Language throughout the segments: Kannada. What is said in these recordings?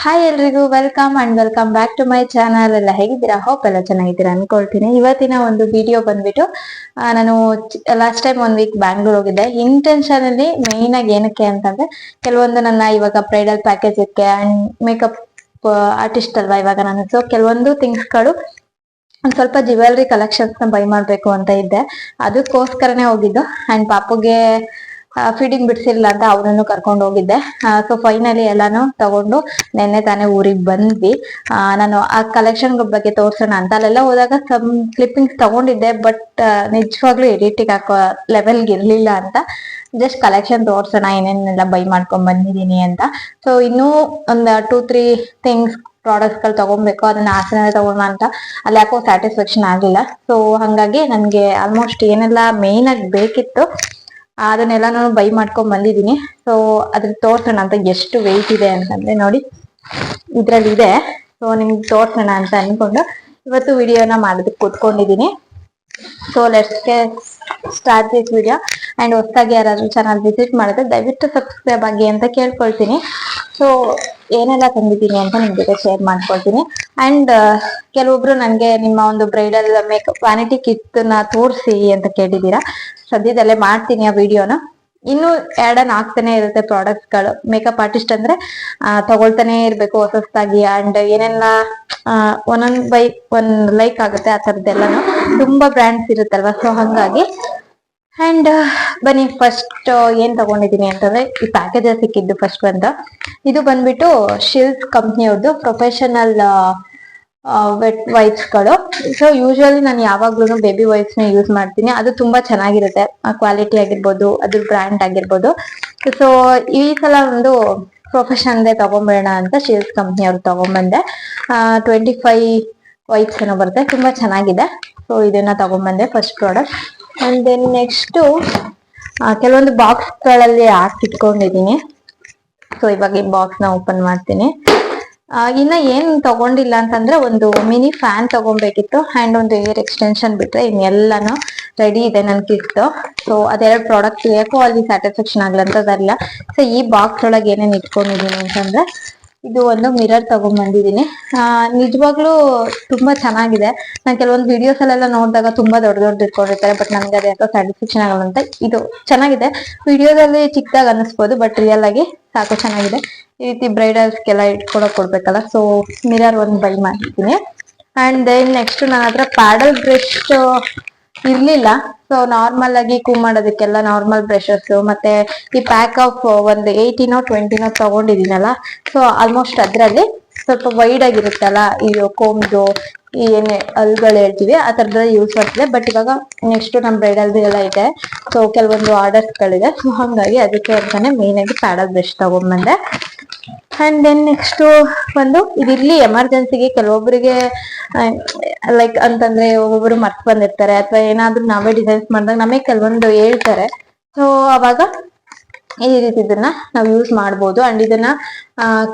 ಹಾಯ್ ಎಲ್ರಿಗೂ welcome and welcome back to my channel ಎಲ್ಲ ಹೇಗಿದ್ದೀರಾ? ಹೋಪ್ ಎಲ್ಲ ಚೆನ್ನಾಗಿದ್ದೀರಾ ಅನ್ಕೊಳ್ತೀನಿ. ಇವತ್ತಿನ ಒಂದು ವಿಡಿಯೋ ಬಂದ್ಬಿಟ್ಟು ನಾನು ಲಾಸ್ಟ್ ಟೈಮ್ ಒಂದ್ ವೀಕ್ ಬ್ಯಾಂಗ್ಳೂರ್ ಹೋಗಿದ್ದೆ. ಇಂಟೆನ್ಷನ್ ಅಲ್ಲಿ ಮೇನ್ ಆಗಿ ಏನಕ್ಕೆ ಅಂತಂದ್ರೆ, ಕೆಲವೊಂದು ನನ್ನ ಇವಾಗ ಬ್ರೈಡಲ್ ಪ್ಯಾಕೇಜಕ್ಕೆ ಅಂಡ್ ಮೇಕಪ್ ಆರ್ಟಿಸ್ಟ್ ಅಲ್ವಾ ಇವಾಗ ನಾನು. ಸೊ ಕೆಲವೊಂದು ಥಿಂಗ್ಸ್ಗಳು ಒಂದ್ ಸ್ವಲ್ಪ ಜ್ಯುವೆಲ್ರಿ ಕಲೆಕ್ಷನ್ಸ್ನ ಬೈ ಮಾಡ್ಬೇಕು ಅಂತ ಇದ್ದೆ. ಅದಕ್ಕೋಸ್ಕರನೇ ಹೋಗಿದ್ದು. ಅಂಡ್ ಪಾಪುಗೆ ಫೀಡಿಂಗ್ ಬಿಡ್ಸಿರ್ಲಿಲ್ಲ ಅಂತ ಅವನನ್ನು ಕರ್ಕೊಂಡು ಹೋಗಿದ್ದೆ. ಸೊ ಫೈನಲಿ ಎಲ್ಲಾನು ತಗೊಂಡು ನಿನ್ನೆ ತಾನೇ ಊರಿಗೆ ಬಂದ್ವಿ. ನಾನು ಆ ಕಲೆಕ್ಷನ್ ಬಗ್ಗೆ ತೋರ್ಸೋಣ ಅಂತ. ಅಲ್ಲೆಲ್ಲ ಹೋದಾಗ ಸಮ್ ಕ್ಲಿಪ್ಪಿಂಗ್ಸ್ ತಗೊಂಡಿದ್ದೆ ಬಟ್ ನಿಜವಾಗ್ಲೂ ಎಡಿಟಿಂಗ್ ಹಾಕೋ ಲೆವೆಲ್ಗೆ ಇರ್ಲಿಲ್ಲ ಅಂತ. ಜಸ್ಟ್ ಕಲೆಕ್ಷನ್ ತೋರ್ಸೋಣ, ಏನೇನೆಲ್ಲ ಬೈ ಮಾಡ್ಕೊಂಡ್ ಬಂದಿದೀನಿ ಅಂತ. ಸೊ ಇನ್ನೂ ಒಂದ್ ಟೂ ತ್ರೀ ಥಿಂಗ್ಸ್ ಪ್ರಾಡಕ್ಟ್ಸ್ಗಳು ತಗೊಬೇಕು, ಅದನ್ನ ಆಸನ ತಗೋಣ ಅಂತ. ಅಲ್ಲಿ ಯಾಕೋ ಸ್ಯಾಟಿಸ್ಫ್ಯಾಕ್ಷನ್ ಆಗಿಲ್ಲ ಸೊ ಹಂಗಾಗಿ ನನ್ಗೆ ಆಲ್ಮೋಸ್ಟ್ ಏನೆಲ್ಲ ಮೇನ್ ಆಗಿ ಬೇಕಿತ್ತು ಅದನ್ನೆಲ್ಲ ನಾನು ಬೈ ಮಾಡ್ಕೊಂಡ್ ಬಂದಿದ್ದೀನಿ. ಸೊ ಅದ್ರ ತೋರ್ಸೋಣ ಅಂತ ಎಷ್ಟು ವೆಯ್ಟ್ ಇದೆ ಅಂತಂದ್ರೆ ನೋಡಿ ಇದ್ರಲ್ಲಿ ಇದೆ ಸೊ ನಿಮ್ಗೆ ತೋರ್ಸೋಣ ಅಂತ ಅನ್ಕೊಂಡು ಇವತ್ತು ವಿಡಿಯೋನ ಮಾಡೋದಕ್ಕೆ ಕೂತ್ಕೊಂಡಿದ್ದೀನಿ. So let's start this video and ಹೊಸದಾಗಿ ಯಾರಾದ್ರೂ ಚಾನಲ್ ವಿಸಿಟ್ ಮಾಡಿದ್ರೆ ದಯವಿಟ್ಟು ಸಬ್ಸ್ಕ್ರೈಬ್ ಆಗಿ ಅಂತ ಕೇಳ್ಕೊಳ್ತೀನಿ. ಸೊ ಏನೆಲ್ಲ ತಂದಿದ್ದೀನಿ ಅಂತ ನಿಮ್ ಜೊತೆ ಶೇರ್ ಮಾಡ್ಕೊಳ್ತೀನಿ. ಅಂಡ್ ಕೆಲವೊಬ್ರು ನನ್ಗೆ ನಿಮ್ಮ ಒಂದು ಬ್ರೈಡಲ್ ಮೇಕಪ್ ವ್ಯಾನಿಟಿ ಕಿಟ್ನ ತೋರಿಸಿ ಅಂತ ಕೇಳಿದೀರಾ ಸದ್ಯದಲ್ಲೇ ಮಾಡ್ತೀನಿ ಆ ವಿಡಿಯೋನ ಇನ್ನು ಆಡ್ ಆನ್ ಆಗ್ತಾನೆ ಇರುತ್ತೆ ಪ್ರಾಡಕ್ಟ್ಸ್ಗಳು. ಮೇಕಪ್ ಆರ್ಟಿಸ್ಟ್ ಅಂದ್ರೆ ತಗೊಳ್ತಾನೆ ಇರ್ಬೇಕು ಹೊಸ ಹೊಸದಾಗಿ ಅಂಡ್ ಏನೆಲ್ಲ ಒಂದೊಂದ್ ಬೈ ಒಂದ್ ಲೈಕ್ ಆಗುತ್ತೆ ಆ ತರದ್ದೆಲ್ಲಾನು. ತುಂಬಾ ಬ್ರ್ಯಾಂಡ್ಸ್ ಇರುತ್ತಲ್ವಾ? ಸೊ ಹಂಗಾಗಿ ಅಂಡ್ ಬನ್ನಿ ಫಸ್ಟ್ ಏನ್ ತಗೊಂಡಿದೀನಿ ಅಂತಂದ್ರೆ ಈ ಪ್ಯಾಕೇಜ್ ಸಿಕ್ಕಿದ್ದು ಫಸ್ಟ್ ಬಂದ. ಇದು ಬಂದ್ಬಿಟ್ಟು ಶಿಲ್ಸ್ ಕಂಪ್ನಿಯವ್ರದ್ದು ಪ್ರೊಫೆಷನಲ್ ವೆಟ್ ವೈಪ್ಸ್ಗಳು. ಸೊ ಯೂಶಲಿ ನಾನು ಯಾವಾಗ್ಲೂ ಬೇಬಿ ವೈಪ್ಸ್ನ ಯೂಸ್ ಮಾಡ್ತೀನಿ. ಅದು ತುಂಬಾ ಚೆನ್ನಾಗಿರುತ್ತೆ. ಕ್ವಾಲಿಟಿ ಆಗಿರ್ಬೋದು, ಅದ್ರ ಬ್ರ್ಯಾಂಡ್ ಆಗಿರ್ಬೋದು. ಸೊ ಈ ಸಲ ಒಂದು ಪ್ರೊಫೆಷನ್ ತಗೊಂಬೇಡ ಅಂತ ಶಿಲ್ಕ್ ಕಂಪ್ನಿ ಅವ್ರು ತಗೊಂಬಂದೆ ಟ್ವೆಂಟಿ ಫೈವ್ ವೈಪ್ಸ್ ಏನೋ ಬರುತ್ತೆ. ತುಂಬಾ ಚೆನ್ನಾಗಿದೆ. ಸೊ ಇದನ್ನ ತಗೊಂಬಂದೆ first product and then next ಕೆಲವೊಂದು ಬಾಕ್ಸ್ಗಳಲ್ಲಿ ಹಾಕಿಟ್ಕೊಂಡಿದೀನಿ ಸೊ ಇವಾಗ ಈ ಬಾಕ್ಸ್ನ ಓಪನ್ ಮಾಡ್ತೀನಿ. ಇನ್ನ ಏನ್ ತಗೊಂಡಿಲ್ಲ ಅಂತಂದ್ರೆ ಒಂದು ಮಿನಿ ಫ್ಯಾನ್ ತಗೊಬೇಕಿತ್ತು ಅಂಡ್ ಒಂದು ಏರ್ ಎಕ್ಸ್ಟೆನ್ಷನ್ ಬಿಟ್ರೆ ಇನ್ನೆಲ್ಲಾನು ರೆಡಿ ಇದೆ ನನ್ ಕಿಟ್ ಸೊ ಅದೆರಡು ಪ್ರಾಡಕ್ಟ್ ಯಾಕೋ ಅಲ್ಲಿ ಸ್ಯಾಟಿಸ್ಫ್ಯಾಕ್ಷನ್ ಆಗ್ಲಂತದಲ್ಲ. ಸೊ ಈ ಬಾಕ್ಸ್ ಒಳಗೆ ಏನೇನ್ ಇಟ್ಕೊಂಡಿದೀನಿ ಅಂತಂದ್ರೆ ಇದು ಒಂದು ಮಿರರ್ ತಗೊಂಡ್ ಬಂದಿದೀನಿ ಆ, ನಿಜವಾಗ್ಲೂ ತುಂಬಾ ಚೆನ್ನಾಗಿದೆ. ನಾನು ಕೆಲವೊಂದು ವಿಡಿಯೋಸ್ ಅಲ್ಲೆಲ್ಲ ನೋಡಿದಾಗ ತುಂಬಾ ದೊಡ್ಡ ದೊಡ್ಡ ಇಟ್ಕೊಂಡಿರ್ತಾರೆ ಬಟ್ ನನ್ಗೆ ಅದೇ ಯಾಕೋ ಸ್ಯಾಟಿಸ್ಫ್ಯಾಕ್ಷನ್ ಆಗಲ್ಲಂತೆ ಇದು ಚೆನ್ನಾಗಿದೆ. ವಿಡಿಯೋದಲ್ಲಿ ಚಿಕ್ಕದಾಗ ಅನಿಸ್ಬೋದು ಬಟ್ ರಿಯಲ್ ಆಗಿ ಸಾಕು ಚೆನ್ನಾಗಿದೆ. ಈ ರೀತಿ ಬ್ರೈಡಲ್ಸ್ಗೆಲ್ಲ ಇಟ್ಕೊಳಕ್ ಕೊಡ್ಬೇಕಲ್ಲ ಸೊ ಮಿರರ್ ಒಂದ್ ಬೈ ಮಾಡಿದ್ದೀನಿ ಅಂಡ್ ದೆನ್ ನೆಕ್ಸ್ಟ್ ನನ್ನ ಹತ್ರ ಪ್ಯಾಡಲ್ ಬ್ರಷ್ ಇರ್ಲಿಲ್ಲ. ಸೊ ನಾರ್ಮಲ್ ಆಗಿ ಕೂ ಮಾಡೋದಕ್ಕೆಲ್ಲ ನಾರ್ಮಲ್ ಬ್ರಷಸ್ ಮತ್ತೆ ಈ ಪ್ಯಾಕ್ ಆಫ್ ಒಂದು ಏಯ್ಟಿನೋ ಟ್ವೆಂಟಿನೋ ತಗೊಂಡಿದೀನಲ್ಲ ಸೊ ಆಲ್ಮೋಸ್ಟ್ ಅದ್ರಲ್ಲಿ ಸ್ವಲ್ಪ ವೈಡ್ ಆಗಿರುತ್ತಲ್ಲ, ಈ ಕೋಮ್ದು ಈ ಏನೇ ಅಲ್ಗಳು ಹೇಳ್ತೀವಿ, ಆ ತರದ ಯೂಸ್ ಮಾಡ್ತಿದೆ ಬಟ್ ಇವಾಗ ನೆಕ್ಸ್ಟ್ ನಮ್ ಬ್ರೈಡಲ್ ಎಲ್ಲ ಇದೆ. ಸೊ ಕೆಲವೊಂದು ಆರ್ಡರ್ಸ್ ಗಳಿದೆ ಸೊ ಹಂಗಾಗಿ ಅದಕ್ಕೆ ಅಂತಾನೆ ಮೇನ್ ಆಗಿ ಪ್ಯಾಡಲ್ ಬ್ರಷ್ ತಗೊಂಡ್ಬಂದೆ. ಅಂಡ್ ದೆನ್ ನೆಕ್ಸ್ಟ್ ಒಂದು ಇದಿರ್ಲಿ ಎಮರ್ಜೆನ್ಸಿಗೆ ಕೆಲವೊಬ್ಬರಿಗೆ ಲೈಕ್ ಅಂತಂದ್ರೆ ಒಬ್ಬೊಬ್ರು ಮರ್ತ್ ಬಂದಿರ್ತಾರೆ, ಅಥವಾ ಏನಾದ್ರೂ ನಾವೇ ಡಿಸೈನ್ಸ್ ಮಾಡಿದಾಗ ನಮಗೆ ಕೆಲವೊಂದು ಹೇಳ್ತಾರೆ. ಸೊ ಅವಾಗ ಈ ರೀತಿ ಇದನ್ನ ನಾವು ಯೂಸ್ ಮಾಡ್ಬೋದು. ಅಂಡ್ ಇದನ್ನ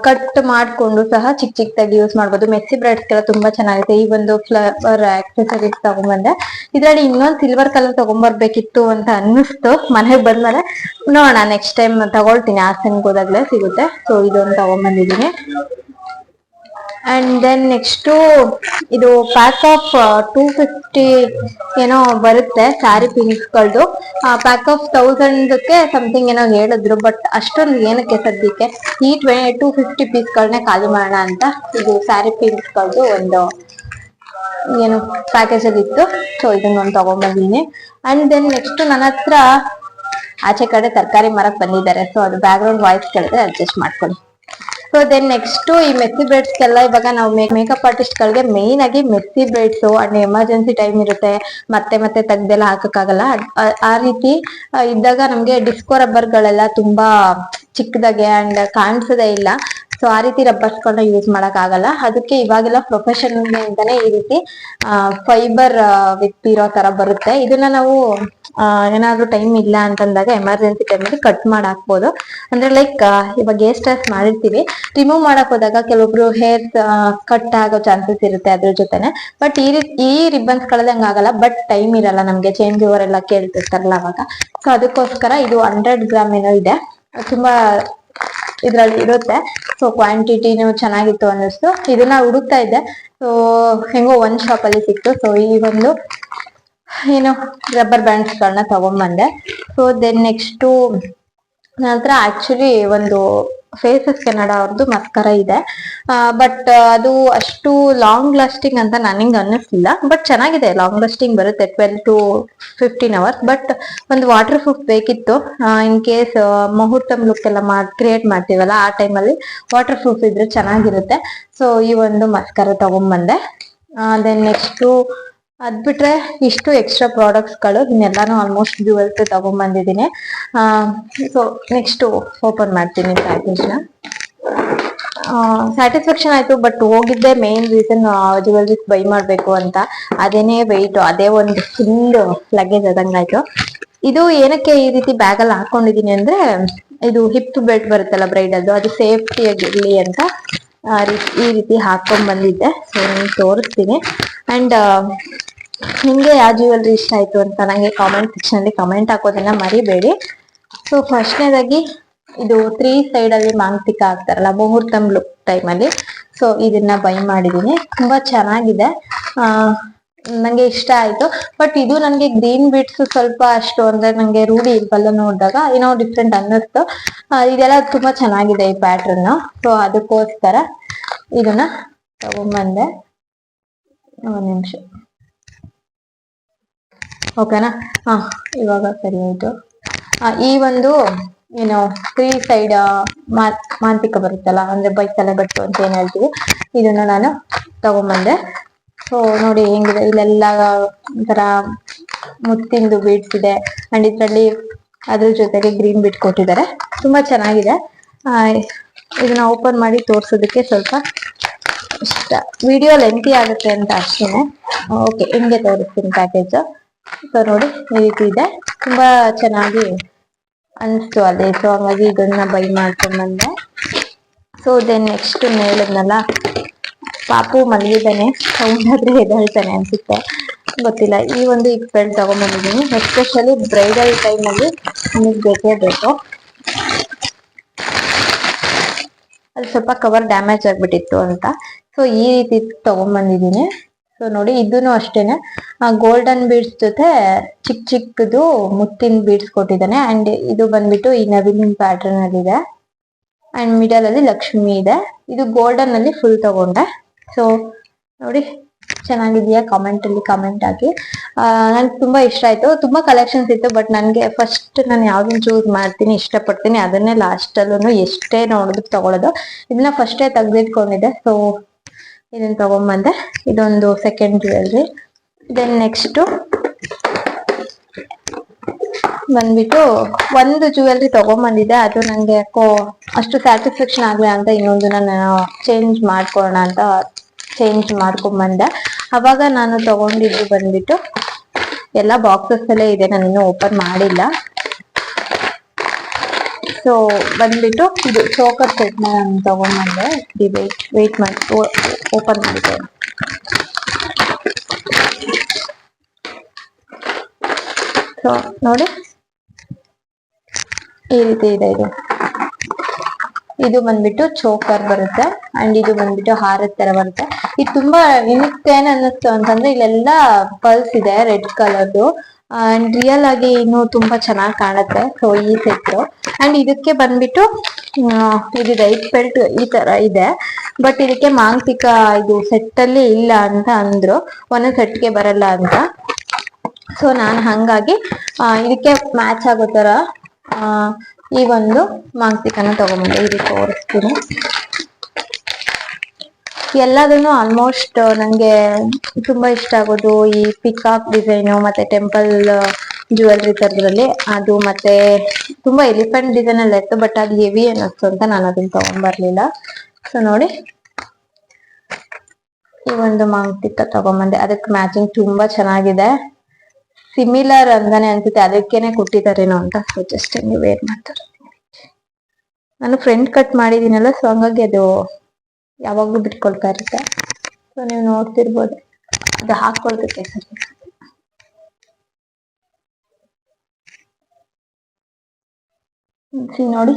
ಕಟ್ ಮಾಡ್ಕೊಂಡು ಸಹ ಚಿಕ್ಕ ಚಿಕ್ಕದಾಗಿ ಯೂಸ್ ಮಾಡ್ಬೋದು. ಮೆಸ್ಸಿ ಬ್ರೈಡ್ಸ್ ಎಲ್ಲ ತುಂಬಾ ಚೆನ್ನಾಗಿದೆ ಈ ಒಂದು ಫ್ಲವರ್ ಆಕ್ಸೆಸರೀಸ್ ತಗೊಂಡ್ಬಂದೆ. ಇದ್ರಲ್ಲಿ ಇನ್ನೊಂದ್ ಸಿಲ್ವರ್ ಕಲರ್ ತಗೊಂಡ್ಬರ್ಬೇಕಿತ್ತು ಅಂತ ಅನ್ನಿಸ್ತು. ಮನೆಗೆ ಬಂದ್ಮೇಲೆ ನೋಡೋಣ ನೆಕ್ಸ್ಟ್ ಟೈಮ್ ತಗೊಳ್ತೀನಿ. ಹಾಸನ್ಗೆ ಹೋದಾಗ್ಲೇ ಸಿಗುತ್ತೆ. ಸೊ ಇದೊಂದು ತಗೊಂಡ್ಬಂದಿದೀನಿ ಅಂಡ್ ದೆನ್ ನೆಕ್ಸ್ಟು ಇದು ಪ್ಯಾಕ್ ಆಫ್ ಟೂ ಫಿಫ್ಟಿ ಏನೋ ಬರುತ್ತೆ ಸ್ಯಾರಿ ಪಿಂಕ್ಗಳದು ಪ್ಯಾಕ್ ಆಫ್ ತೌಸಂಡಕ್ಕೆ ಸಮಥಿಂಗ್ ಏನೋ ಹೇಳಿದ್ರು ಬಟ್ ಅಷ್ಟೊಂದು ಏನಕ್ಕೆ ಸದ್ಯಕ್ಕೆ? ಈ ಟ್ವೆ ಟೂ ಫಿಫ್ಟಿ ಪೀಸ್ಗಳನ್ನೇ ಖಾಲಿ ಮಾಡೋಣ ಅಂತ ಇದು ಸ್ಯಾರಿ ಪಿಂಕ್ಗಳದು ಒಂದು ಏನು ಪ್ಯಾಕೇಜ್ ಅಲ್ಲಿ ಇತ್ತು. ಸೊ ಇದನ್ನ ಒಂದು ತಗೊಂಡ್ಬಂದಿನಿ ಅಂಡ್ ದೆನ್ ನೆಕ್ಸ್ಟ್ ನನ್ನ ಹತ್ರ ಆಚೆ ಕಡೆ ತರಕಾರಿ ಮರಕ್ಕೆ ಬಂದಿದ್ದಾರೆ. ಸೊ ಅದು ಬ್ಯಾಕ್ ಗ್ರೌಂಡ್ ವಾಯ್ಸ್ ಕೇಳಿದ್ರೆ ಅಡ್ಜಸ್ಟ್ ಮಾಡ್ಕೊಳ್ಳಿ. ಸೊ ದೆನ್ ನೆಕ್ಸ್ಟ್ ಈ ಮೆಸ್ಸಿ ಬ್ರೈಡ್ಸ್ಗೆಲ್ಲ ಇವಾಗ ನಾವು ಮೇಕಪ್ ಆರ್ಟಿಸ್ಟ್ ಗಳಿಗೆ ಮೇನ್ ಆಗಿ ಮೆತ್ತಿ ಬ್ರೈಡ್ಸ್ ಅಂಡ್ ಎಮರ್ಜೆನ್ಸಿ ಟೈಮ್ ಇರುತ್ತೆ, ಮತ್ತೆ ಮತ್ತೆ ತೆಗ್ದೆಲ್ಲ ಹಾಕಕ್ಕಾಗಲ್ಲ. ಆ ರೀತಿ ಇದ್ದಾಗ ನಮ್ಗೆ ಡಿಸ್ಕೋ ರಬ್ಬರ್ ಗಳೆಲ್ಲ ತುಂಬಾ ಚಿಕ್ಕದಾಗೆ ಅಂಡ್ ಕಾಣಿಸದೇ ಇಲ್ಲ. ಸೊ ಆ ರೀತಿ ರಬ್ಬರ್ಸ್ ಗಳನ್ನ ಯೂಸ್ ಮಾಡಕ್ ಆಗಲ್ಲ ಅದಕ್ಕೆ ಇವಾಗೆಲ್ಲ ಪ್ರೊಫೆಷನ್ ಅಂತಾನೆ ಈ ರೀತಿ ಫೈಬರ್ ವಿತ್ ಇರೋ ತರ ಬರುತ್ತೆ. ಇದನ್ನ ನಾವು ಏನಾದ್ರೂ ಟೈಮ್ ಇಲ್ಲ ಅಂತಂದಾಗ ಎಮರ್ಜೆನ್ಸಿ ಟೈಮಲ್ಲಿ ಕಟ್ ಮಾಡಿ ಹಾಕ್ಬೋದು. ಅಂದ್ರೆ ಲೈಕ್ ಇವಾಗ ಹೇರ್ ಸ್ಟ್ರೆಸ್ ಮಾಡಿರ್ತೀವಿ. ರಿಮೂವ್ ಮಾಡಕ್ ಹೋದಾಗ ಕೆಲವೊಬ್ರು ಹೇರ್ ಕಟ್ ಆಗೋ ಚಾನ್ಸಸ್ ಇರುತ್ತೆ ಅದ್ರ ಜೊತೆನೆ. ಬಟ್ ಈ ರೀತಿ, ಈ ರಿಬ್ಬನ್ಸ್ಗಳಲ್ಲಿ ಹಂಗಾಗಲ್ಲ ಬಟ್ ಟೈಮ್ ಇರಲ್ಲ ನಮ್ಗೆ. ಚೇಂಜ್ ಓವರ್ ಎಲ್ಲ ಕೇಳ್ತಿರ್ತಾರಲ್ಲ ಅವಾಗ. ಸೊ ಅದಕ್ಕೋಸ್ಕರ ಇದು ಹಂಡ್ರೆಡ್ ಗ್ರಾಮ್ ಏನೋ ಇದೆ. ತುಂಬಾ ಇದ್ರಲ್ಲಿ ಇರುತ್ತೆ. ಸೊ ಕ್ವಾಂಟಿಟಿನೂ ಚೆನ್ನಾಗಿತ್ತು ಅನ್ನಿಸ್ತು. ಇದನ್ನ ಹುಡುಕ್ತಾ ಇದ್ದೆ. ಸೊ ಹೆಂಗೋ ಒಂದ್ ಶಾಪ್ ಅಲ್ಲಿ ಸಿಕ್ತು. ಸೊ ಈ ಒಂದು, ಏನು ರಬ್ಬರ್ ಬ್ಯಾಂಡ್ಸ್ ಗಳನ್ನ ತಗೊಂಡ್ಬಂದೆ. ಸೊ ದೆನ್ ನೆಕ್ಸ್ಟ್ ನಂತರ ಆಕ್ಚುಲಿ ಒಂದು ಫೇಸಸ್ ಕೆನಡ ಅವ್ರದ್ದು ಮಸ್ಕರ ಇದೆ. ಬಟ್ ಅದು ಅಷ್ಟು ಲಾಂಗ್ ಲಾಸ್ಟಿಂಗ್ ಅಂತ ನನಗೆ ಅನ್ನಿಸ್ಲಿಲ್ಲ. ಬಟ್ ಚೆನ್ನಾಗಿದೆ ಲಾಂಗ್ ಲಾಸ್ಟಿಂಗ್ ಬರುತ್ತೆ twelve to fifteen hours but ಒಂದು ವಾಟರ್ ಪ್ರೂಫ್ ಬೇಕಿತ್ತು ಇನ್ ಕೇಸ್ ಮುಹೂರ್ತಂ ಲುಕ್ ಎಲ್ಲ ಮಾಡಿ ಕ್ರಿಯೇಟ್ ಮಾಡ್ತೀವಲ್ಲ, ಆ ಟೈಮಲ್ಲಿ ವಾಟರ್ ಪ್ರೂಫ್ ಇದ್ರೆ ಚೆನ್ನಾಗಿರುತ್ತೆ. ಸೊ ಈ ಒಂದು ಮಸ್ಕರ ತಗೊಂಡ್ಬಂದೆ. ದೆನ್ ನೆಕ್ಸ್ಟು ಅದ್ ಬಿಟ್ರೆ ಇಷ್ಟು ಎಕ್ಸ್ಟ್ರಾ ಪ್ರಾಡಕ್ಟ್ಸ್ಗಳು ಇನ್ನೆಲ್ಲಾನು ಆಲ್ಮೋಸ್ಟ್ ಜ್ಯುವೆಲ್ಸ್ ತಗೊಂಡ್ಬಂದಿದ್ದೀನಿ ಸೊ ನೆಕ್ಸ್ಟ್ ಓಪನ್ ಮಾಡ್ತೀನಿ ಪ್ಯಾಕೇಜ್ನ. ಸ್ಯಾಟಿಸ್ಫ್ಯಾಕ್ಷನ್ ಆಯ್ತು ಬಟ್ ಹೋಗಿದ್ದೆ ಮೇನ್ ರೀಸನ್ ಜ್ಯುವೆಲ್ರೀಸ್ ಬೈ ಮಾಡ್ಬೇಕು ಅಂತ. ಅದೇನೇ ವೆಯ್ಟ್ ಅದೇ ಒಂದು ಫುಲ್ ಲಗೇಜ್ ಆದಂಗಾಯ್ತು ಇದು ಏನಕ್ಕೆ ಈ ರೀತಿ ಬ್ಯಾಗ್ ಅಲ್ಲಿ ಹಾಕೊಂಡಿದೀನಿ ಅಂದ್ರೆ, ಇದು ಹಿಪ್ ಬೆಲ್ಟ್ ಬರುತ್ತಲ್ಲ ಬ್ರೈಡ್ ಅದು ಸೇಫ್ಟಿ ಆಗಿರ್ಲಿ ಅಂತ, ಆ ಈ ರೀತಿ ಹಾಕೊಂಡ್ ಬಂದಿದ್ದೆ. ಸೊ ನಿಮ್ಗೆ ತೋರಿಸ್ತೀನಿ. ಅಂಡ್ ನಿಮ್ಗೆ ಯಾವ ಜ್ಯುವೆಲ್ರಿ ಇಷ್ಟ ಆಯ್ತು ಅಂತ ನಂಗೆ ಕಾಮೆಂಟ್ ಸೆಕ್ಷನ್ ಅಲ್ಲಿ ಕಮೆಂಟ್ ಹಾಕೋದನ್ನ ಮರಿಬೇಡಿ. ಸೊ ಫಸ್ಟ್ನೇದಾಗಿ ಇದು ತ್ರೀ ಸೈಡ್ ಅಲ್ಲಿ ಮಾಂಗ್ತಿಕ ಆಗ್ತಾರಲ್ಲ, ಮುಹೂರ್ತಂ ಲುಕ್ ಟೈಮ್ ಅಲ್ಲಿ. ಸೊ ಇದನ್ನ ಬೈ ಮಾಡಿದೀನಿ. ತುಂಬಾ ಚೆನ್ನಾಗಿದೆ. ಆ, ನಂಗೆ ಇಷ್ಟ ಆಯ್ತು. ಬಟ್ ಇದು ನನಗೆ ಗ್ರೀನ್ ಬಿಟ್ಸ್ ಸ್ವಲ್ಪ ಅಷ್ಟು ಅಂದ್ರೆ ನಂಗೆ ರೂಢಿ ಇಲ್ವಲ್ಲ ನೋಡಿದಾಗ, ಏನೋ ಡಿಫ್ರೆಂಟ್ ಅನ್ನಿಸ್ತು. ಇದೆಲ್ಲ ತುಂಬಾ ಚೆನ್ನಾಗಿದೆ ಈ ಪ್ಯಾಟ್ರನ್ ಸೊ ಅದಕ್ಕೋಸ್ಕರ ಇದನ್ನ ತಗೊಂಬಂದೆ ಒಂದ್ ನಿಮಿಷ. ಓಕೆನಾ ಹಾ, ಇವಾಗ ಸರಿ ಆಯ್ತು. ಈ ಒಂದು, ಏನು ತ್ರೀ ಸೈಡ್ ಮಾಂತಿಕ ಬರುತ್ತಲ್ಲ, ಅಂದ್ರೆ ಬೈಕ್ ತಲೆ ಬಟ್ಟು ಅಂತ ಏನ್ ಹೇಳ್ತೀವಿ, ಇದನ್ನ ನಾನು ತಗೊಂಬಂದೆ. ಸೊ ನೋಡಿ ಹೆಂಗಿದೆ, ಇಲ್ಲೆಲ್ಲ ಒಂಥರ ಮುತ್ತಿಂದು ಬೀಡ್ಸ್ ಇದೆ ಅಂಡ್ ಇದ್ರಲ್ಲಿ ಅದ್ರ ಜೊತೆಗೆ ಗ್ರೀನ್ ಬಿಟ್ ಕೊಟ್ಟಿದ್ದಾರೆ. ತುಂಬಾ ಚೆನ್ನಾಗಿದೆ. ಇದನ್ನ ಓಪನ್ ಮಾಡಿ ತೋರ್ಸೋದಕ್ಕೆ ಸ್ವಲ್ಪ ವಿಡಿಯೋ ಲೆಂತಿ ಆಗುತ್ತೆ ಅಂತ ಅಷ್ಟೇನೆ. ಓಕೆ ಹೆಂಗೆ ತೋರಿಸ್ತೀನಿ ಪ್ಯಾಕೇಜ್ ಸೊ ನೋಡಿ, ಈ ರೀತಿ ಇದೆ. ತುಂಬಾ ಚೆನ್ನಾಗಿ ಅನಿಸ್ತು ಅದೇ. ಸೊ ಹಾಗಾಗಿ ಇದನ್ನ ಬೈ ಮಾಡ್ಕೊಂಡ್ ಬಂದೆ. ಸೊ ದೆನ್ ನೆಕ್ಸ್ಟ್ ಹೇಳಿದ್ನಲ್ಲ, ಪಾಪು ಮಲಗಿದ್ದಾನೆ. ಅವನಾದ್ರೆ ಎದ್ದೇಳ್ತಾನೆ ಅನ್ಸುತ್ತೆ. ಗೊತ್ತಿಲ್ಲ. ಈ ಒಂದು ಈಗ ಬೆಲ್ಟ್ ತಗೊಂಡ್ಬಂದಿದ್ದೀನಿ ಎಸ್ಪೆಷಲಿ ಬ್ರೈಡಲ್ ಟೈಮಲ್ಲಿ ನಿಮಗೆ ಬೇಕೇ ಬೇಕು. ಅಲ್ಲಿ ಸ್ವಲ್ಪ ಕವರ್ ಡ್ಯಾಮೇಜ್ ಆಗ್ಬಿಟ್ಟಿತ್ತು ಅಂತ. ಸೊ ಈ ರೀತಿ ತಗೊಂಡ್ಬಂದಿದ್ದೀನಿ. ಸೊ ನೋಡಿ, ಇದೂನು ಅಷ್ಟೇನೆ. ಗೋಲ್ಡನ್ ಬೀಡ್ಸ್ ಜೊತೆ ಚಿಕ್ಕ ಚಿಕ್ಕದು ಮುತ್ತಿನ ಬೀಡ್ಸ್ ಕೊಟ್ಟಿದ್ದಾನೆ. ಅಂಡ್ ಇದು ಬಂದ್ಬಿಟ್ಟು ಈ ನವಿಲಿನ ಪ್ಯಾಟರ್ನ್ ಅಲ್ಲಿ ಇದೆ. ಅಂಡ್ ಮಿಡಲ್ ಅಲ್ಲಿ ಲಕ್ಷ್ಮಿ ಇದೆ. ಇದು ಗೋಲ್ಡನ್ ಅಲ್ಲಿ ಫುಲ್ ತಗೊಂಡೆ. ಸೊ ನೋಡಿ, ಚೆನ್ನಾಗಿದೆಯಾ ಕಾಮೆಂಟ್ ಅಲ್ಲಿ ಕಾಮೆಂಟ್ ಹಾಕಿ. ನನ್ಗೆ ತುಂಬಾ ಇಷ್ಟ ಆಯ್ತು. ತುಂಬಾ ಕಲೆಕ್ಷನ್ಸ್ ಇತ್ತು ಬಟ್ ನನ್ಗೆ ಫಸ್ಟ್ ನಾನು ಯಾವ್ದನ್ನ ಚೂಸ್ ಮಾಡ್ತೀನಿ, ಇಷ್ಟಪಡ್ತೀನಿ, ಅದನ್ನೇ ಲಾಸ್ಟ್ ಅಲ್ಲೂ ಎಷ್ಟೇ ನೋಡಿದ್ರು ತಗೊಳ್ಳೋದು ಇದನ್ನ ಫಸ್ಟೇ ತೆಗೆದಿಟ್ಕೊಂಡಿದ್ದೆ. ಸೊ ಇದನ್ನ ತಗೊಂಬಂದೆ? ಇದೊಂದು ಸೆಕೆಂಡ್ ಜ್ಯುವೆಲ್ರಿ ದೆನ್ ನೆಕ್ಸ್ಟ್ ಬಂದ್ಬಿಟ್ಟು ಒಂದು ಜ್ಯುವೆಲ್ರಿ ತಗೊಂಬಂದಿದ್ದೆ. ಅದು ನಂಗೆ ಯಾಕೋ ಅಷ್ಟು ಸ್ಯಾಟಿಸ್ಫ್ಯಾಕ್ಷನ್ ಆಗ್ಲಿ ಅಂತ ಇನ್ನೊಂದು ನಾನು ಚೇಂಜ್ ಮಾಡ್ಕೊಳ್ಳೋಣ ಅಂತ ಚೇಂಜ್ ಮಾಡ್ಕೊಂಡ್ ಬಂದೆ ಅವಾಗ ನಾನು ತಗೊಂಡಿದ್ದು ಬಂದ್ಬಿಟ್ಟು ಎಲ್ಲ ಬಾಕ್ಸಸ್ ಅಲ್ಲೇ ಇದೆ. ನಾನು ಇನ್ನೂ ಓಪನ್ ಮಾಡಿಲ್ಲ. ಸೊ ಬಂದ್ಬಿಟ್ಟು ಇದು ಚೋಕರ್ ಸೆಟ್ನ ನಾನು ತಗೊಂಡ್ಬಂದೆ ವೇಟ್ ವೇಟ್ ಮಾಡಿ ಓಪನ್ ಮಾಡಿದೆ ಸೊ ನೋಡಿ. ಈ ರೀತಿ ಇದೆ ಇದು. ಇದು ಬಂದ್ಬಿಟ್ಟು ಚೋಕರ್ ಬರುತ್ತೆ ಅಂಡ್ ಇದು ಬಂದ್ಬಿಟ್ಟು ಹಾರದ ತರ ಬರುತ್ತೆ. ಇದು ತುಂಬಾ ಏನಕ್ಕೆ ಏನ್ ಅನ್ನಿಸ್ತು ಅಂತಂದ್ರೆ ಇಲ್ಲೆಲ್ಲ ಪಲ್ಸ್ ಇದೆ ರೆಡ್ ಕಲರ್ದು ಅಂಡ್ ರಿಯಲ್ ಆಗಿ ಇನ್ನು ತುಂಬಾ ಚೆನ್ನಾಗಿ ಕಾಣುತ್ತೆ ಸೊ ಈ ಸೆಟ್ ಅಂಡ್ ಇದಕ್ಕೆ ಬಂದ್ಬಿಟ್ಟು ಇದು ರೈಟ್ ಬೆಲ್ಟ್ ಈ ತರ ಇದೆ. ಬಟ್ ಇದಕ್ಕೆ ಮಾಂತಿಕ ಇದು ಸೆಟ್ ಅಲ್ಲಿ ಇಲ್ಲ ಅಂತ ಅಂದ್ರು. ಒಂದೊಂದ್ ಸೆಟ್ಗೆ ಬರಲ್ಲ ಅಂತ. ಸೊ ನಾನು ಹಂಗಾಗಿ ಇದಕ್ಕೆ ಮ್ಯಾಚ್ ಆಗೋ ತರ ಈ ಒಂದು ಮಾಂಸಿಕನ ತಗೊಂಡ್ಬಂದೆ ಇದು ತೋರಿಸ್ತೀನಿ. ಎಲ್ಲದನ್ನು ಆಲ್ಮೋಸ್ಟ್ ನಂಗೆ ತುಂಬಾ ಇಷ್ಟ ಆಗೋದು ಈ ಪಿಕಾಕ್ ಡಿಸೈನು ಮತ್ತೆ ಟೆಂಪಲ್ ಜ್ಯುವೆಲ್ರಿ ತರದ್ರಲ್ಲಿ. ಅದು ಮತ್ತೆ ತುಂಬಾ ಎಲಿಫೆಂಟ್ ಡಿಸೈನ್ ಎಲ್ಲ ಇತ್ತು ಬಟ್ ಅದು ಹೆವಿ ಅನ್ನಿಸ್ತು ಅಂತ ನಾನು ಅದನ್ನ ತಗೊಂಡ್ಬರ್ಲಿಲ್ಲ ಸೊ ನೋಡಿ. ಈ ಒಂದು ಮಾಂತಿಕ ತಗೊಂಬಂದೆ, ಅದಕ್ಕೆ ಮ್ಯಾಚಿಂಗ್ ತುಂಬಾ ಚೆನ್ನಾಗಿದೆ. ಸಿಮಿಲರ್ ಅಂತಾನೆ ಅನ್ಸುತ್ತೆ. ಅದಕ್ಕೇನೆ ಕೊಟ್ಟಿದಾರೇನೋ ಅಂತ ಸೊ ಜಸ್ಟ್ ಹಿಂಗೆ ವೇರ್ ಮಾಡ್ತಾರೆ. ನಾನು ಫ್ರಂಟ್ ಕಟ್ ಮಾಡಿದೀನಲ್ಲ ಸೊ ಹಂಗಾಗಿ ಅದು ಯಾವಾಗ್ಲೂ ಬಿಟ್ಕೊಳ್ತಾ ಇರುತ್ತೆ. ಸೊ ನೀವು ನೋಡ್ತಿರ್ಬೋದು. ಅದು ಹಾಕೊಳ್ತೈತೆ ಸರಿ. ನೋಡಿ.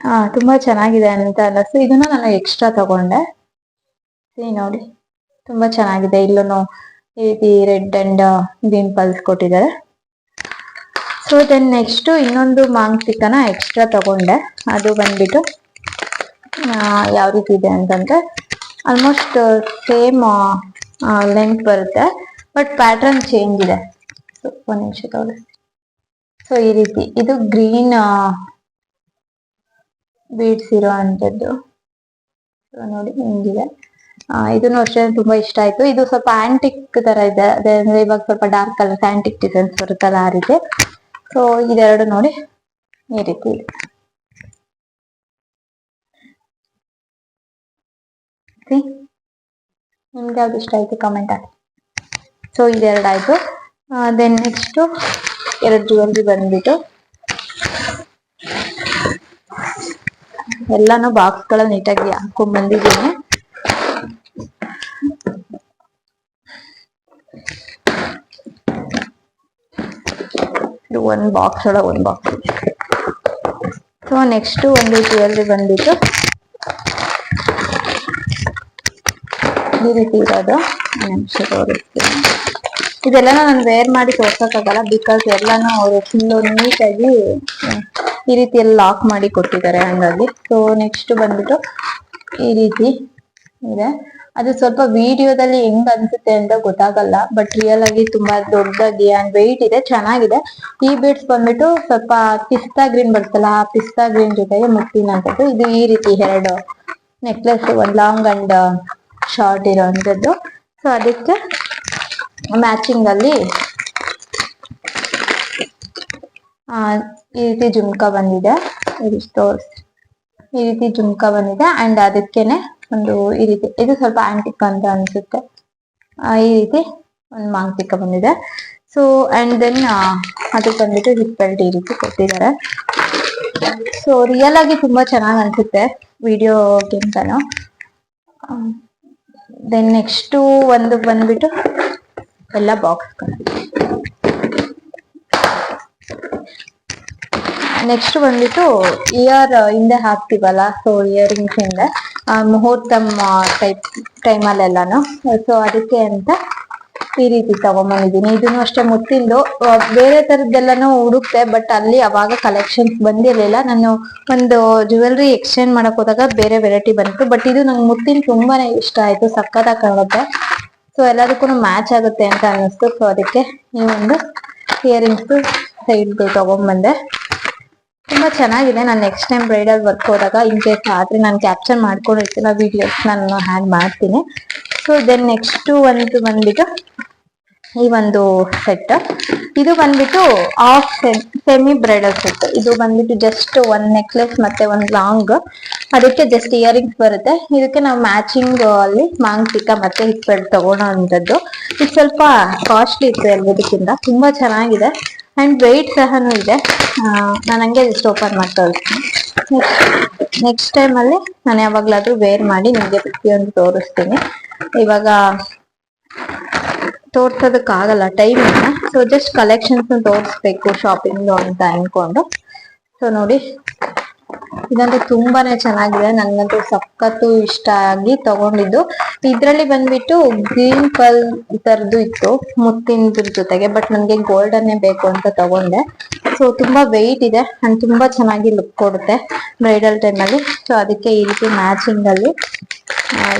ಹಾ, ತುಂಬಾ ಚೆನ್ನಾಗಿದೆ ಅಂತ ಅನ್ನಿಸ್ತು ಇದನ್ನ ನಾನು ಎಕ್ಸ್ಟ್ರಾ ತಗೊಂಡೆ. ಸಿ ನೋಡಿ. ತುಂಬಾ ಚೆನ್ನಾಗಿದೆ. ಇಲ್ಲೂ ಈ ರೀತಿ ರೆಡ್ ಅಂಡ್ ಗ್ರೀನ್ ಪಲ್ಸ್ ಕೊಟ್ಟಿದ್ದಾರೆ. ಸೊ ದೆನ್ ನೆಕ್ಸ್ಟ್ ಇನ್ನೊಂದು ಮಾಂಗ್ ಚಿಕನ ಎಕ್ಸ್ಟ್ರಾ ತಗೊಂಡೆ. ಅದು ಬಂದ್ಬಿಟ್ಟು ಯಾವ ರೀತಿ ಇದೆ ಅಂತಂದ್ರೆ ಆಲ್ಮೋಸ್ಟ್ ಸೇಮ್ ಲೆಂತ್ ಬರುತ್ತೆ ಬಟ್ ಪ್ಯಾಟರ್ನ್ ಚೇಂಜ್ ಇದೆ. ಒಂದ್ ನಿಮಿಷ ಸೊ ಈ ರೀತಿ, ಇದು ಗ್ರೀನ್ ಬೀಡ್ಸ್ ಇರೋ ಅಂಥದ್ದು. ನೋಡಿ, ಹಿಂಗಿದೆ. ಇದನ್ನು ಅಷ್ಟೇ ತುಂಬಾ ಇಷ್ಟ ಆಯ್ತು. ಇದು ಸ್ವಲ್ಪ ಆಂಟಿಕ್ ತರ ಇದೆ. ಅದೇ ಅಂದ್ರೆ ಇವಾಗ ಸ್ವಲ್ಪ ಡಾರ್ಕ್ ಕಲರ್ ಆಂಟಿಕ್ ಡಿಸೈನ್ಸ್ ಬರುತ್ತಲ್ಲ ಆ ರೀತಿ. ಸೊ ಇದೆರಡು ನೋಡಿ ಈ ರೀತಿ? ನಿಮ್ಗೆ ಯಾವ್ದು ಇಷ್ಟ ಆಯ್ತು ಕಮೆಂಟ್ ಹಾಕಿ ಸೊ ಇದೆರಡು ಆಯ್ತು. ದೆನ್ ನೆಕ್ಸ್ಟ್ ಎರಡು ಜ್ಯುವೆಲ್ರಿ ಬಂದ್ಬಿಟ್ಟು. ಎಲ್ಲಾನು ಬಾಕ್ಸ್ಗಳ ನೀಟಾಗಿ ಹಾಕೊಂಡ್ ಬಂದಿದ್ದೀನಿ. ಇದು ಒಂದು ಬಾಕ್ಸ್ ಒಳಗೆ ಒಂದು ಬಾಕ್ಸ್ ಸೊ ನೆಕ್ಸ್ಟ್ ಒಂದು ಜ್ಯುವೆಲ್ರಿ ಬಂದ್ಬಿಟ್ಟು ಈ ರೀತಿ ಇರೋದು ಇದೆಲ್ಲ ನಾನು ವೇರ್ ಮಾಡಿ ತೋರ್ಸೋಕ್ಕಾಗಲ್ಲ ಬಿಕಾಸ್ ಎಲ್ಲಾನು ಅವರು ಫುಲ್ಲು ನೀಟಾಗಿ ಈ ರೀತಿ ಎಲ್ಲ ಲಾಕ್ ಮಾಡಿ ಕೊಟ್ಟಿದ್ದಾರೆ ಹಂಗಾಗಿ. ಸೊ ನೆಕ್ಸ್ಟ್ ಬಂದ್ಬಿಟ್ಟು ಈ ರೀತಿ ಇದೆ. ಅದು ಸ್ವಲ್ಪ ವಿಡಿಯೋದಲ್ಲಿ ಹೆಂಗ್ ಅನ್ಸುತ್ತೆ ಅಂತ ಗೊತ್ತಾಗಲ್ಲ ಬಟ್ ರಿಯಲ್ ಆಗಿ ತುಂಬಾ ದೊಡ್ಡದಾಗಿ ಅಂಡ್ ವೆಯ್ಟ್ ಇದೆ, ಚೆನ್ನಾಗಿದೆ. ಈ ಬೀಡ್ಸ್ ಬಂದ್ಬಿಟ್ಟು ಸ್ವಲ್ಪ ಪಿಸ್ತಾ ಗ್ರೀನ್ ಬರ್ತಲ್ಲ ಆ ಪಿಸ್ತಾ ಗ್ರೀನ್ ಜೊತೆಗೆ ಮುಟ್ಟಿನಂಥದ್ದು ಇದು ಈ ರೀತಿ ಎರಡು ನೆಕ್ಲೆಸ್ ಒಂದ್ ಲಾಂಗ್ ಅಂಡ್ ಶಾರ್ಟ್ ಇರೋಂಥದ್ದು ಸೊ ಅದಕ್ಕೆ ಮ್ಯಾಚಿಂಗ್ ಅಲ್ಲಿ ಈ ರೀತಿ ಜುಮ್ಕಾ ಬಂದಿದೆ. ಈ ರೀತಿ ಜುಮ್ಕ ಬಂದಿದೆ. ಅಂಡ್ ಅದಕ್ಕೇನೆ ಒಂದು ಈ ರೀತಿ, ಇದು ಸ್ವಲ್ಪ ಆಂಟಿಕ್ ಅಂತ ಅನ್ಸುತ್ತೆ. ಈ ರೀತಿ ಒಂದು ಮಾಂತಿಕ ಬಂದಿದೆ. ಸೊ ಅಂಡ್ ದೆನ್ ಅದಕ್ಕೆ ಬಂದ್ಬಿಟ್ಟು ಹಿಪ್ ಬೆಲ್ಟ್ ಈ ರೀತಿ ಕೊಟ್ಟಿದ್ದಾರೆ. ಸೊ ರಿಯಲ್ ಆಗಿ ತುಂಬಾ ಚೆನ್ನಾಗಿ ಅನ್ಸುತ್ತೆ ವಿಡಿಯೋಗಿಂತನೂ ದೆನ್ ನೆಕ್ಸ್ಟ್ ಒಂದು ಬಂದ್ಬಿಟ್ಟು ಎಲ್ಲ ಬಾಕ್ಸ್ ನೆಕ್ಸ್ಟ್ ಬಂದ್ಬಿಟ್ಟು ಇಯರ್ ಹಿಂದೆ ಹಾಕ್ತಿವಲ್ಲ? ಸೊ ಇಯರಿಂಗ್ಸ್ ಹಿಂದೆ ಮುಹೂರ್ತಮ್ ಟೈಪ್ ಟೈಮಲ್ಲೆಲ್ಲಾನು ಸೊ ಅದಕ್ಕೆ ಅಂತ ಈ ರೀತಿ ತಗೊಂಬಂದಿದ್ದೀನಿ. ಇದನ್ನು ಅಷ್ಟೇ ಮುತ್ತಿಂದು ಬೇರೆ ತರದ್ದೆಲ್ಲಾನು ಹುಡುಕ್ತೆ ಬಟ್ ಅಲ್ಲಿ ಅವಾಗ ಕಲೆಕ್ಷನ್ಸ್ ಬಂದಿರಲಿಲ್ಲ. ನಾನು ಒಂದು ಜ್ಯುವೆಲ್ರಿ ಎಕ್ಸ್ಚೇಂಜ್ ಮಾಡಕ್ ಹೋದಾಗ ಬೇರೆ ವೆರೈಟಿ ಬಂತು ಬಟ್ ಇದು ನಂಗೆ ಮುತ್ತಿನ ತುಂಬಾನೇ ಇಷ್ಟ ಆಯ್ತು ಸಕ್ಕತ್ತಾಗಿ ಕಾಣುತ್ತೆ. ಸೊ ಎಲ್ಲದಕ್ಕೂ ಮ್ಯಾಚ್ ಆಗುತ್ತೆ ಅಂತ ಅನ್ನಿಸ್ತು. ಸೊ ಅದಕ್ಕೆ ಈ ಒಂದು ಇಯರಿಂಗ್ಸ್ ಸೈಡ್ ತಗೊಂಡ್ಬಂದೆ ತುಂಬಾ ಚೆನ್ನಾಗಿದೆ. ನಾನು ನೆಕ್ಸ್ಟ್ ಟೈಮ್ ಬ್ರೈಡಲ್ ವರ್ಕ್ ಹೋದಾಗ ಇನ್ ಕೇಸ್ ಆದ್ರೆ ನಾನು ಕ್ಯಾಪ್ಚರ್ ಮಾಡ್ಕೊಂಡಿರ್ತೀನಿ ವಿಡಿಯೋಸ್ ನಾನು ಹ್ಯಾಂಡ್ ಮಾಡ್ತೀನಿ. ಸೊ ದೆನ್ ನೆಕ್ಸ್ಟ್ ಒಂದು ಬಂದ್ಬಿಟ್ಟು ಈ ಒಂದು ಸೆಟ್ ಇದು ಬಂದ್ಬಿಟ್ಟು ಆಫ್ ಸೆಮಿ ಬ್ರೈಡಲ್ ಸೆಟ್ ಇದು ಬಂದ್ಬಿಟ್ಟು ಜಸ್ಟ್ ಒಂದ್ ನೆಕ್ಲೆಸ್ ಮತ್ತೆ ಒಂದ್ ಲಾಂಗ್ ಅದಕ್ಕೆ ಜಸ್ಟ್ ಇಯರಿಂಗ್ಸ್ ಬರುತ್ತೆ. ಇದಕ್ಕೆ ನಾವು ಮ್ಯಾಚಿಂಗ್ ಅಲ್ಲಿ ಮಾಂಗ್ಟಿಕ ಮತ್ತೆ ಹಿಪ್ಪೆಡ್ ತಗೋಣ ಅಂತದ್ದು ಇದು ಸ್ವಲ್ಪ ಕಾಸ್ಟ್ಲಿ ಇತ್ತು ಎಲ್ಲದಕ್ಕಿಂತ. ತುಂಬಾ ಚೆನ್ನಾಗಿದೆ. ಅಂಡ್ ವೆಯ್ಟ್ ಸಹನೂ ಇದೆ. ನಾನು ಹಂಗೆ ಜಸ್ಟ್ ಓಪನ್ ಮಾಡ್ತಾ ಹೋಗ್ತೀನಿ ನೆಕ್ಸ್ಟ್ ಟೈಮಲ್ಲಿ ಅಲ್ಲಿ ನಾನು ಯಾವಾಗ್ಲಾದ್ರೂ ವೇರ್ ಮಾಡಿ ನಿಮಗೆ ಪ್ರತಿಯೊಂದು ತೋರಿಸ್ತೀನಿ. ಇವಾಗ ತೋರ್ಸೋದಕ್ಕಾಗಲ್ಲ ಟೈಮ್ ಇಲ್ಲ. ಸೊ ಜಸ್ಟ್ ಕಲೆಕ್ಷನ್ಸ್ ತೋರಿಸ್ಬೇಕು ಶಾಪಿಂಗ್ ಅಂತ ಅನ್ಕೊಂಡು. ಸೊ ನೋಡಿ ಇದಂತೂ ತುಂಬಾನೇ ಚೆನ್ನಾಗಿದೆ. ನನ್ಗಂತೂ ಸಖತ್ತು ಇಷ್ಟ ಆಗಿ ತಗೊಂಡಿದ್ದು. ಇದ್ರಲ್ಲಿ ಬಂದ್ಬಿಟ್ಟು ಗ್ರೀನ್ ಕಲ್ ತರದ್ದು ಇತ್ತು ಮುತ್ತಿನ ಜೊತೆಗೆ ಬಟ್ ನನಗೆ ಗೋಲ್ಡನ್ನೇ ಬೇಕು ಅಂತ ತಗೊಂಡೆ. ಸೊ ತುಂಬಾ ವೆಯ್ಟ್ ಇದೆ ಅಂಡ್ ತುಂಬಾ ಚೆನ್ನಾಗಿ ಲುಕ್ ಕೊಡುತ್ತೆ ಬ್ರೈಡಲ್ ಟೈಮ್ ಅಲ್ಲಿ. ಸೊ ಅದಕ್ಕೆ ಈ ರೀತಿ ಮ್ಯಾಚಿಂಗ್ ಅಲ್ಲಿ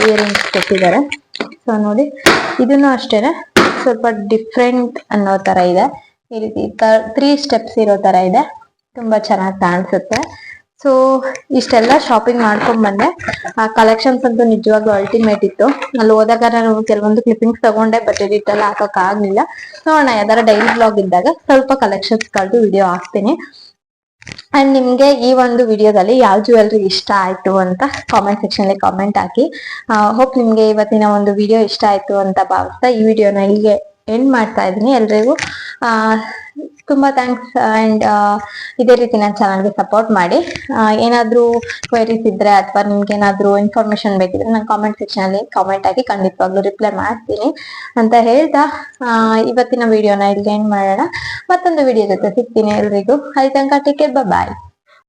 ಇಯರಿಂಗ್ಸ್ ಕೊಟ್ಟಿದ್ದಾರೆ. ಸೊ ನೋಡಿ, ಇದನ್ನು ಅಷ್ಟೇನೆ. ಸ್ವಲ್ಪ ಡಿಫ್ರೆಂಟ್ ಅನ್ನೋ ತರ ಇದೆ. ಈ ರೀತಿ ತ್ರೀ ಸ್ಟೆಪ್ಸ್ ಇರೋ ತರ ಇದೆ. ತುಂಬಾ ಚೆನ್ನಾಗಿ ಕಾಣಿಸುತ್ತೆ. ಸೊ ಇಷ್ಟೆಲ್ಲ ಶಾಪಿಂಗ್ ಮಾಡ್ಕೊಂಡ್ ಬಂದೆ. ಆ ಕಲೆಕ್ಷನ್ಸ್ ಅಂತೂ ನಿಜವಾಗ್ಲೂ ಅಲ್ಟಿಮೇಟ್ ಇತ್ತು. ಅಲ್ಲಿ ಹೋದಾಗ ನಾನು ಕೆಲವೊಂದು ಕ್ಲಿಪ್ಪಿಂಗ್ಸ್ ತಗೊಂಡೆ ಬಟ್ ಎಡಿಟ್ ಹಾಕೋಕ್ ಆಗ್ಲಿಲ್ಲ. ನೋಡೋಣ, ಯಾವ್ದಾರ ಡೈಲಿ ಬ್ಲಾಗ್ ಇದ್ದಾಗ ಸ್ವಲ್ಪ ಕಲೆಕ್ಷನ್ಸ್ ಕಳೆದು ವಿಡಿಯೋ ಹಾಕ್ತೀನಿ. ಅಂಡ್ ನಿಮ್ಗೆ ಈ ಒಂದು ವಿಡಿಯೋದಲ್ಲಿ ಯಾವ ಜ್ಯುವೆಲ್ರಿ ಇಷ್ಟ ಆಯ್ತು ಅಂತ ಕಾಮೆಂಟ್ ಸೆಕ್ಷನ್ ಅಲ್ಲಿ ಕಾಮೆಂಟ್ ಹಾಕಿ. ಹೋಪ್ ನಿಮ್ಗೆ ಇವತ್ತಿನ ಒಂದು ವಿಡಿಯೋ ಇಷ್ಟ ಆಯ್ತು ಅಂತ ಭಾವಿಸ್ತಾ ಈ ವಿಡಿಯೋನ ಇಲ್ಲಿಗೆ ಎಂಡ್ ಮಾಡ್ತಾ ಇದ್ದೀನಿ ಎಲ್ರಿಗೂ. ತುಂಬಾ ಥ್ಯಾಂಕ್ಸ್ ಅಂಡ್ ಇದೇ ರೀತಿ ನನ್ನ ಚಾನಲ್ಗೆ ಸಪೋರ್ಟ್ ಮಾಡಿ. ಏನಾದರೂ ಕ್ವೈರೀಸ್ ಇದ್ರೆ ಅಥವಾ ನಿಮ್ಗೆ ಏನಾದರೂ ಇನ್ಫಾರ್ಮೇಷನ್ ಬೇಕಿದ್ರೆ ನಾನು ಕಾಮೆಂಟ್ ಸೆಕ್ಷನ್ ಅಲ್ಲಿ ಕಾಮೆಂಟ್ ಆಗಿ ಖಂಡಿತವಾಗ್ಲೂ ರಿಪ್ಲೈ ಮಾಡ್ತೀನಿ ಅಂತ ಹೇಳ್ತಾ ಇವತ್ತಿನ ವಿಡಿಯೋನ ಇಲ್ಲಿ ಎಂಡ್ ಮಾಡೋಣ. ಮತ್ತೊಂದು ವಿಡಿಯೋ ಜೊತೆ ಸಿಗ್ತೀನಿ ಎಲ್ರಿಗೂ. ಅಲ್ಲಿ ತನಕ ಟೇಕ್ ಬಾಯ್